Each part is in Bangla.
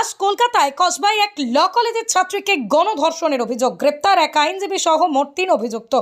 আজ কলকাতায় কসবাই এক ল কলেজের ছাত্রীকে গণধর্ষণের অভিযোগ। গ্রেপ্তার এক আইনজীবী সহ মোট তিন অভিযুক্ত।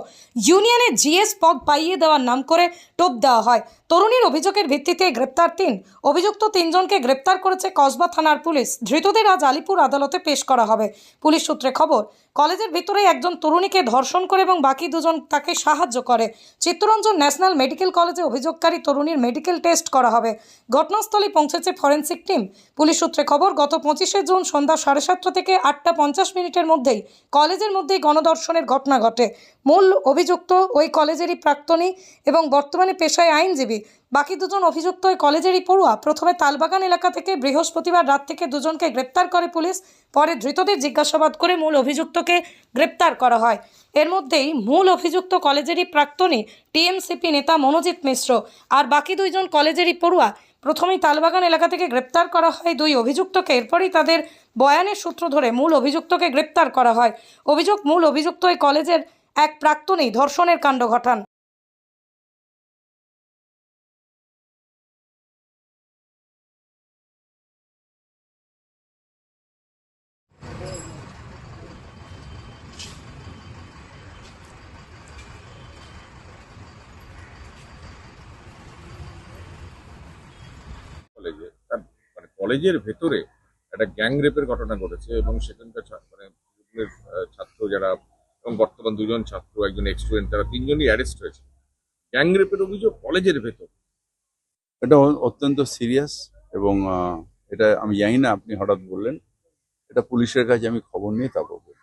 ইউনিয়নে জিএস পদ পাইয়ে দেওয়ার নাম করে টোপ দেওয়া হয়। তরুণীর অভিযোগের ভিত্তিতে গ্রেপ্তার তিন। অভিযুক্ত তিনজনকে গ্রেপ্তার করেছে কসবা থানার পুলিশ। ধৃতদের আজ আলিপুর আদালতে পেশ করা হবে। পুলিশ সূত্রে খবর, কলেজের ভিতরে একজন তরুণীকে ধর্ষণ করে এবং বাকি দুজন তাকে সাহায্য করে। চিত্তরঞ্জন ন্যাশনাল মেডিকেল কলেজে অভিযোগকারী তরুণীর মেডিকেল টেস্ট করা হবে। ঘটনাস্থলে পৌঁছেছে ফরেন্সিক টিম। পুলিশ সূত্রে খবর, গত পঁচিশে জুন সন্ধ্যা সাড়ে সাতটা থেকে আটটা পঞ্চাশ মিনিটের মধ্যেই কলেজের মধ্যেই গণধর্ষণের ঘটনা ঘটে। মূল অভিযুক্ত ওই কলেজেরই প্রাক্তনী এবং বর্তমানে পেশায় আইনজীবী। বাকি দুজন অভিযুক্ত ওই কলেজেরই পড়ুয়া। প্রথমে তালবাগান এলাকা থেকে বৃহস্পতিবার রাত থেকে দুজনকে গ্রেপ্তার করে পুলিশ, পরে ধৃতদের জিজ্ঞাসাবাদ করে মূল অভিযুক্তকে গ্রেপ্তার করা হয়। এর মধ্যেই মূল অভিযুক্ত কলেজেরই প্রাক্তনী টিএমসিপি নেতা মনোজিৎ মিশ্র আর বাকি দুইজন কলেজেরই পড়ুয়া। প্রথমেই তালবাগান এলাকা থেকে গ্রেপ্তার করা হয় দুই অভিযুক্তকে। এরপরই তাদের বয়ানের সূত্র ধরে মূল অভিযুক্তকে গ্রেপ্তার করা হয়। অভিযোগ মূল অভিযুক্ত ওই কলেজের এক প্রাক্তনী ধর্ষণের কাণ্ড ঘটান। কলেজে মানে কলেজের ভেতরে একটা গ্যাং রেপের ঘটনা ঘটেছে এবং সেখানকার মানে ছাত্র যারা এবং বর্তমান দুজন ছাত্র, একজন এক্স স্টুডেন্ট তারা তিনজনই অ্যারেস্ট হয়েছে গ্যাং রেপের অভিযোগ কলেজের ভেতর এটা অত্যন্ত সিরিয়াস এবং এটা আমি জানি না আপনি হঠাৎ বললেন এটা পুলিশের কাছে আমি খবর নিয়ে তারপর বলব।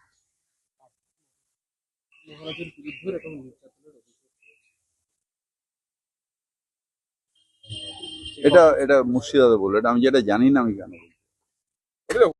এটা এটা মুর্শিদাবাদে বলল এটা আমি যেটা জানি না আমি কেন?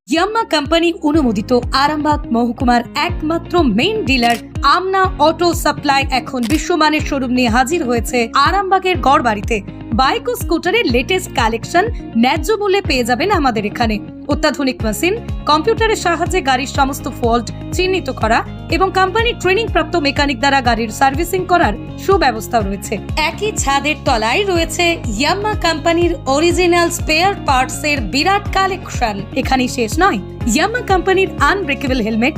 ইয়াম্মা কোম্পানি অনুমোদিত আরামবাগ মহকুমার একমাত্র main dealer Amna auto supply এখন বিশ্বমানের শোরুম নিয়ে হাজির হয়েছে আরামবাগের গড়বাড়িতে। বাইক ও স্কুটারের লেটেস্ট কালেকশন ন্যায্য মূল্যে পেয়ে যাবেন আমাদের এখানে। অত্যাধুনিক মেশিন কম্পিউটারের সাহায্যে গাড়ির সমস্ত ফল্ট চিহ্নিত করা এবং কোম্পানির ট্রেনিং প্রাপ্ত মেকানিক দ্বারা গাড়ির সার্ভিসিং করার সুব্যবস্থা রয়েছে। একই ছাদের তলায় রয়েছে ইয়াম্মা কোম্পানির অরিজিনাল স্পেয়ার পার্টস এর বিরাট কালেকশন এখানেই শেষ নয়। ইয়াম্মা কোম্পানির unbreakable helmet